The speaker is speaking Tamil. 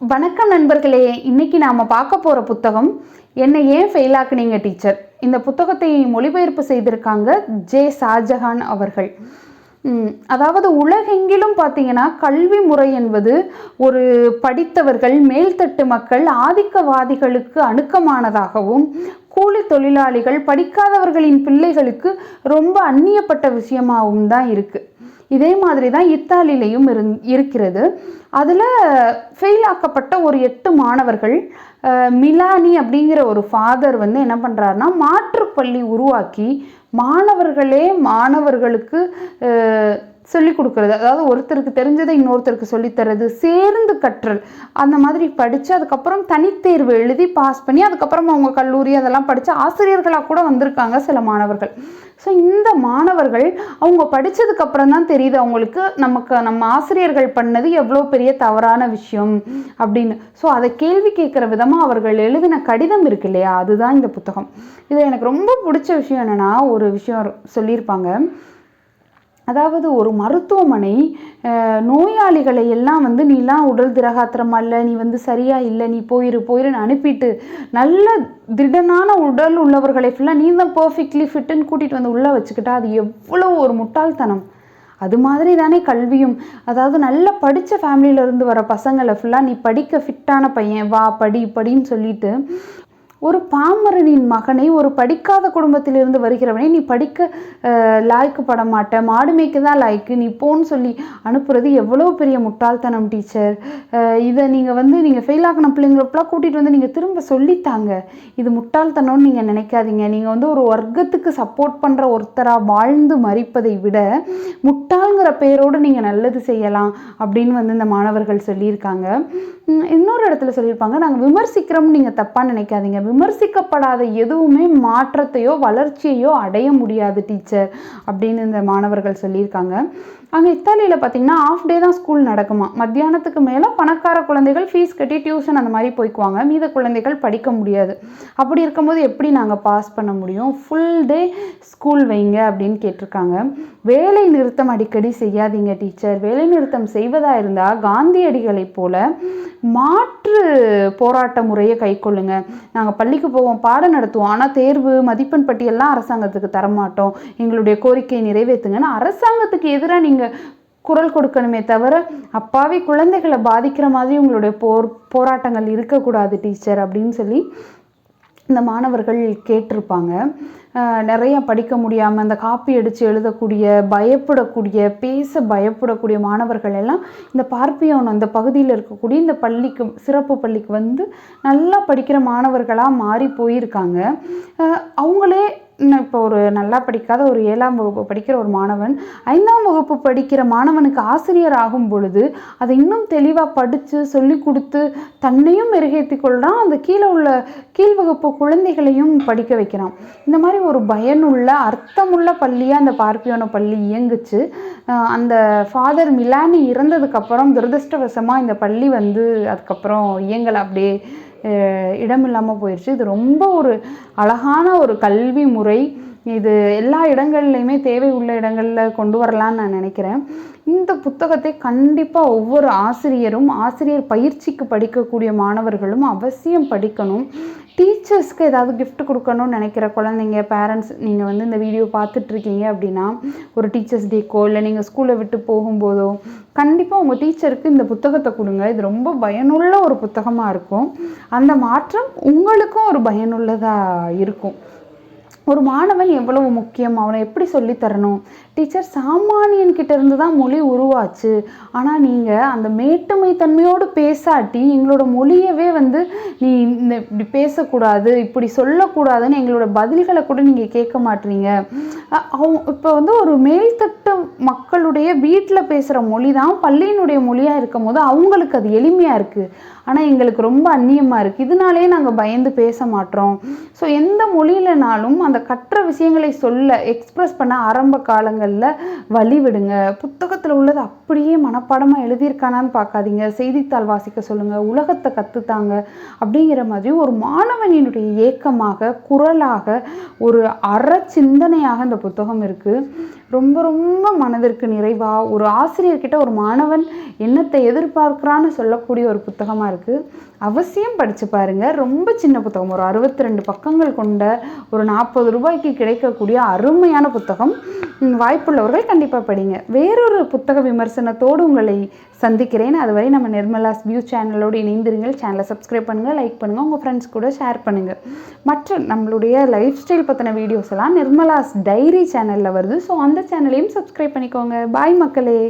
வணக்கம் நண்பர்களே இன்னைக்கு நாம் பார்க்க போகிற புத்தகம் என்னை ஏன் ஃபெயில் ஆக்குனீங்க டீச்சர் இந்த புத்தகத்தை மொழிபெயர்ப்பு செய்திருக்காங்க ஜே ஷாஜஹான் அவர்கள். அதாவது உலகெங்கிலும் பார்த்தீங்கன்னா கல்வி முறை என்பது ஒரு படித்தவர்கள் மேல்தட்டு மக்கள் ஆதிக்கவாதிகளுக்கு அணுக்கமானதாகவும் கூலி தொழிலாளிகள் படிக்காதவர்களின் பிள்ளைகளுக்கு ரொம்ப அந்நியப்பட்ட விஷயமாகவும் தான் இருக்குது இதே மாதிரி தான் இத்தாலியிலையும் இருந் இருக்கிறது. அதில் ஃபெயில் ஆக்கப்பட்ட ஒரு எட்டு மாணவர்கள் மிலானி அப்படிங்கிற ஒரு ஃபாதர் வந்து என்ன பண்ணுறாருன்னா மாற்றுப்பள்ளி உருவாக்கி மாணவர்களே மாணவர்களுக்கு சொல்லி சொல்லிக் கொடுக்கறது. அதாவது ஒருத்தருக்கு தெரிஞ்சதை இன்னொருத்தருக்கு சொல்லித்தரது சேர்ந்து கற்றல். அந்த மாதிரி படித்து அதுக்கப்புறம் தனித்தேர்வு எழுதி பாஸ் பண்ணி அதுக்கப்புறம் அவங்க கல்லூரி அதெல்லாம் படித்து ஆசிரியர்களாக கூட வந்திருக்காங்க சில மாணவர்கள். ஸோ இந்த மாணவர்கள் அவங்க படித்ததுக்கப்புறம் தான் தெரியுது அவங்களுக்கு நமக்கு நம்ம ஆசிரியர்கள் பண்ணது எவ்வளோ பெரிய தவறான விஷயம் அப்படின்னு. ஸோ அதை கேள்வி கேட்குற விதமாக அவர்கள் எழுதின கடிதம் இருக்கு இல்லையா? அதுதான் இந்த புத்தகம். இதில் எனக்கு ரொம்ப பிடிச்ச விஷயம் என்னென்னா ஒரு விஷயம் சொல்லியிருப்பாங்க. அதாவது ஒரு மருத்துவமனை நோயாளிகளை எல்லாம் வந்து நீலாம் உடல் திரகாத்திரம் அல்ல நீ வந்து சரியாக இல்லை நீ போயிரு போயிருன்னு அனுப்பிட்டு நல்ல திடனான உடல் உள்ளவர்களை ஃபுல்லாக நீ தான் பர்ஃபெக்ட்லி ஃபிட்டுன்னு கூட்டிகிட்டு வந்து உள்ளே வச்சுக்கிட்டா அது எவ்வளோ ஒரு முட்டாள்தனம். அது மாதிரி தானே கல்வியும். அதாவது நல்லா படித்த ஃபேமிலியிலேருந்து வர பசங்களை ஃபுல்லாக நீ படிக்க ஃபிட்டான பையன் வா படி படின்னு சொல்லிட்டு ஒரு பாமரனின் மகனை ஒரு படிக்காத குடும்பத்திலிருந்து வருகிறவனை நீ படிக்க லாய்க்கு பட மாட்ட மாடு மேய்க்க தான் லாய்க்கு. நீ போன்னு சொல்லி அனுப்புறது எவ்வளோ பெரிய முட்டாள்தனம் டீச்சர். இதை நீங்கள் வந்து நீங்கள் ஃபெயில் ஆகின பிள்ளைங்களப்பெல்லாம் கூட்டிகிட்டு வந்து நீங்கள் திரும்ப சொல்லித்தாங்க. இது முட்டாள்தனம்னு நீங்கள் நினைக்காதீங்க. நீங்கள் வந்து ஒரு வர்க்கத்துக்கு சப்போர்ட் பண்ணுற ஒருத்தராக வாழ்ந்து மறிப்பதை விட முட்டாளுங்கிற பெயரோடு நீங்கள் நல்லது செய்யலாம் அப்படின்னு வந்து இந்த மாணவர்கள் சொல்லியிருக்காங்க. இன்னொரு இடத்துல சொல்லியிருப்பாங்க நாங்கள் விமர்சிக்கிறோம்னு நீங்கள் தப்பாக நினைக்காதீங்க. விமர்சிக்கப்படாத எதுவுமே மாற்றத்தையோ வளர்ச்சியையோ அடைய முடியாது டீச்சர் அப்படின்னு இந்த மாணவர்கள் சொல்லியிருக்காங்க. அங்கே இத்தாலியில் பார்த்தீங்கன்னா ஆஃப் டே தான் ஸ்கூல் நடக்குமா? மத்தியானத்துக்கு மேலே பணக்கார குழந்தைகள் ஃபீஸ் கட்டி டியூஷன் அந்த மாதிரி போய்க்குவாங்க. மீத குழந்தைகள் படிக்க முடியாது. அப்படி இருக்கும்போது எப்படி நாங்கள் பாஸ் பண்ண முடியும்? ஃபுல் டே ஸ்கூல் வைங்க அப்படின்னு கேட்டிருக்காங்க. வேலை நிறுத்தம் அடிக்கடி செய்யாதீங்க டீச்சர் வேலை நிறுத்தம் செய்வதாக இருந்தால் காந்தியடிகளைப் போல மாற்று போராட்ட முறையை கைக்கொள்ளுங்க நாங்கள் பள்ளிக்கு போவோம் பாடம் நடத்துவோம். ஆனால் தேர்வு மதிப்பெண் பட்டியெல்லாம் அரசாங்கத்துக்கு தரமாட்டோம். எங்களுடைய கோரிக்கையை நிறைவேற்றுங்கன்னு அரசாங்கத்துக்கு எதிராக நீங்கள் குரல் கொடுக்கணுமே தவிர அப்பாவி குழந்தைகளை பாதிக்கிற மாதிரி உங்களுடைய போர் போராட்டங்கள் இருக்கக்கூடாது டீச்சர் அப்படின்னு சொல்லி இந்த மாணவர்கள் கேட்டிருப்பாங்க. நிறையா படிக்க முடியாமல் அந்த காப்பி அடித்து எழுதக்கூடிய பயப்படக்கூடிய பேச பயப்படக்கூடிய மாணவர்கள் எல்லாம் இந்த பார்ப்பியோன் அந்த பகுதியில் இருக்கக்கூடிய இந்த பள்ளிக்கு சிறப்பு பள்ளிக்கு வந்து நல்லா படிக்கிற மாணவர்களாக மாறி போயிருக்காங்க. அவங்களே இப்போ ஒரு நல்லா படிக்காத ஒரு ஏழாம் வகுப்பு படிக்கிற ஒரு மாணவன் ஐந்தாம் வகுப்பு படிக்கிற மாணவனுக்கு ஆசிரியர் ஆகும் பொழுது அதை இன்னும் தெளிவாக படித்து சொல்லி கொடுத்து தன்னையும் மெருகேற்றி கொள்கிறான் அந்த கீழே உள்ள கீழ் வகுப்பு குழந்தைகளையும் படிக்க வைக்கிறான். இந்த மாதிரி ஒரு பயனுள்ள அர்த்தமுள்ள பள்ளியாக அந்த பார்ப்பியோன பள்ளி இயங்குச்சு. அந்த ஃபாதர் மிலானி இறந்ததுக்கப்புறம் துரதிருஷ்டவசமாக இந்த பள்ளி வந்து அதுக்கப்புறம் இயங்கலை. அப்படியே இடமில்லாமல் போயிடுச்சு இது ரொம்ப ஒரு அழகான ஒரு கல்வி முறை. இது எல்லா இடங்கள்லையுமே தேவை உள்ள இடங்களில் கொண்டு வரலான்னு நான் நினைக்கிறேன். இந்த புத்தகத்தை கண்டிப்பாக ஒவ்வொரு ஆசிரியரும் ஆசிரியர் பயிற்சிக்கு படிக்கக்கூடிய மாணவர்களும் அவசியம் படிக்கணும். டீச்சர்ஸ்க்கு ஏதாவது கிஃப்ட் கொடுக்கணும்னு நினைக்கிற குழந்தைங்க பேரண்ட்ஸ் நீங்கள் வந்து இந்த வீடியோ பார்த்துட்ருக்கீங்க அப்படின்னா ஒரு டீச்சர்ஸ் டேக்கோ இல்லை நீங்கள் ஸ்கூலை விட்டு போகும்போதோ கண்டிப்பாக உங்கள் டீச்சருக்கு இந்த புத்தகத்தை கொடுங்க. இது ரொம்ப பயனுள்ள ஒரு புத்தகமாக இருக்கும். அந்த மாற்றம் உங்களுக்கும் ஒரு பயனுள்ளதாக இருக்கும். ஒரு மாணவன் எவ்வளவு முக்கியம்? அவனை எப்படி சொல்லித் தரணும்? டீச்சர் சாமானியன் கிட்ட இருந்து தான் மொழி உருவாச்சு. ஆனால் நீங்கள் அந்த மேட்டுமை தன்மையோடு பேசாட்டி எங்களோட மொழியவே வந்து நீ இந்த இப்படி பேசக்கூடாது இப்படி சொல்லக்கூடாதுன்னு எங்களோட பதில்களை கூட நீங்கள் கேட்க மாட்டீங்க. அவங்க இப்போ வந்து ஒரு மேல்தட்டு மக்களுடைய வீட்டில் பேசுகிற மொழி தான் பள்ளியினுடைய மொழியாக இருக்கும் போது அவங்களுக்கு அது எளிமையாக இருக்குது ஆனால் எங்களுக்கு ரொம்ப அந்நியமாக இருக்குது இதனாலே நாங்கள் பயந்து பேச மாட்டோம் ஸோ எந்த மொழியிலனாலும் அந்த கற்ற விஷயங்களை சொல்ல எக்ஸ்ப்ரெஸ் பண்ண ஆரம்ப காலங்கள் காலங்களில் வழி விடுங்க. புத்தகத்தில் உள்ளது அப்படியே மனப்பாடமாக எழுதியிருக்கானான்னு பார்க்காதீங்க. செய்தித்தாள் வாசிக்க சொல்லுங்கள் உலகத்தை கற்றுத்தாங்க அப்படிங்கிற மாதிரி ஒரு மாணவனினுடைய ஏக்கமாக குரலாக ஒரு அற சிந்தனையாக இந்த புத்தகம் இருக்குது ரொம்ப ரொம்ப மனதிற்கு நிறைவாக ஒரு ஆசிரியர்கிட்ட ஒரு மாணவன் என்னத்தை எதிர்பார்க்குறான்னு சொல்லக்கூடிய ஒரு புத்தகமாக இருக்குது அவசியம் படித்து பாருங்கள் ரொம்ப சின்ன புத்தகம். ஒரு அறுபத்தி ரெண்டு பக்கங்கள் கொண்ட ஒரு நாற்பது ரூபாய்க்கு கிடைக்கக்கூடிய அருமையான புத்தகம். வாய்ப்புள்ளவர்கள் கண்டிப்பாக படிங்க. வேறொரு புத்தக விமர்சனத்தோடு உங்களை சந்திக்கிறேன். அதுவரை நம்ம நிர்மலாஸ் வியூ சேனலோடு இணைந்திருங்கள். சேனலை சப்ஸ்கிரைப் பண்ணுங்கள் லைக் பண்ணுங்கள் உங்கள் ஃப்ரெண்ட்ஸ் கூட ஷேர் பண்ணுங்கள் மற்ற நம்மளுடைய லைஃப் ஸ்டைல் பற்றின வீடியோஸ் எல்லாம் நிர்மலாஸ் டைரி சேனலில் வருது. ஸோ அந்த சேனலையும் சப்ஸ்கிரைப் பண்ணிக்கோங்க. பாய் மக்களே.